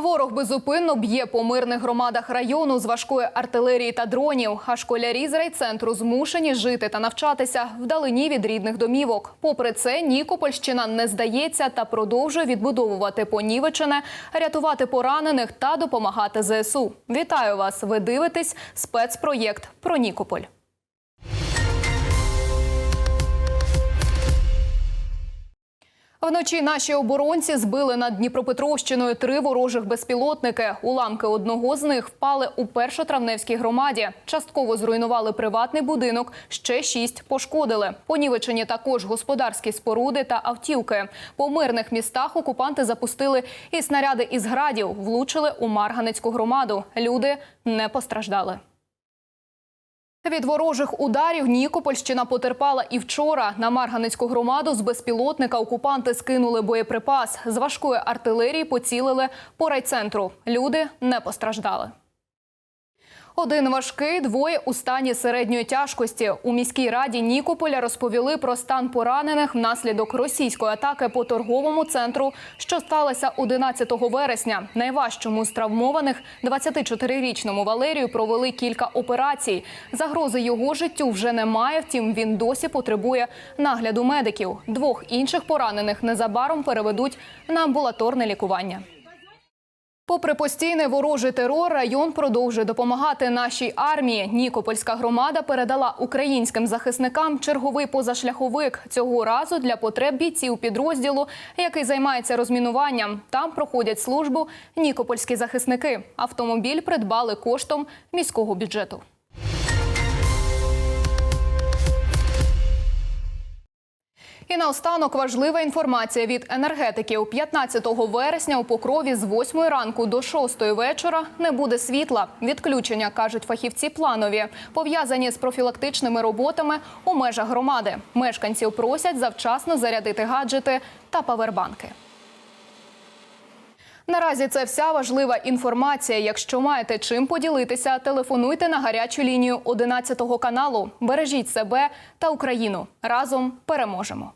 Ворог безупинно б'є по мирних громадах району з важкої артилерії та дронів. А школярі з райцентру змушені жити та навчатися вдалині від рідних домівок. Попри це, Нікопольщина не здається та продовжує відбудовувати понівечене, рятувати поранених та допомагати ЗСУ. Вітаю вас! Ви дивитесь спецпроєкт про Нікополь. Вночі наші оборонці збили над Дніпропетровщиною три ворожих безпілотники. Уламки одного з них впали у першотравневській громаді. Частково зруйнували приватний будинок, ще шість пошкодили. Понівечені також господарські споруди та автівки. По мирних містах окупанти запустили і снаряди із градів, влучили у Марганецьку громаду. Люди не постраждали. Від ворожих ударів Нікопольщина потерпала і вчора. На Марганецьку громаду з безпілотника окупанти скинули боєприпас. З важкої артилерії поцілили по райцентру. Люди не постраждали. Один важкий, двоє у стані середньої тяжкості. У міській раді Нікополя розповіли про стан поранених внаслідок російської атаки по торговому центру, що сталося 11 вересня. Найважчому з травмованих 24-річному Валерію провели кілька операцій. Загрози його життю вже немає. Втім, він досі потребує нагляду медиків. Двох інших поранених незабаром переведуть на амбулаторне лікування. Попри постійний ворожий терор, район продовжує допомагати нашій армії. Нікопольська громада передала українським захисникам черговий позашляховик цього разу для потреб бійців підрозділу, який займається розмінуванням. Там проходять службу нікопольські захисники. Автомобіль придбали коштом міського бюджету. І наостанок важлива інформація від енергетиків. 15 вересня у Покрові з 8 ранку до 6 вечора не буде світла. Відключення, кажуть фахівці, планові, пов'язані з профілактичними роботами у межах громади. Мешканців просять завчасно зарядити гаджети та павербанки. Наразі це вся важлива інформація. Якщо маєте чим поділитися, телефонуйте на гарячу лінію 11 каналу. Бережіть себе та Україну. Разом переможемо.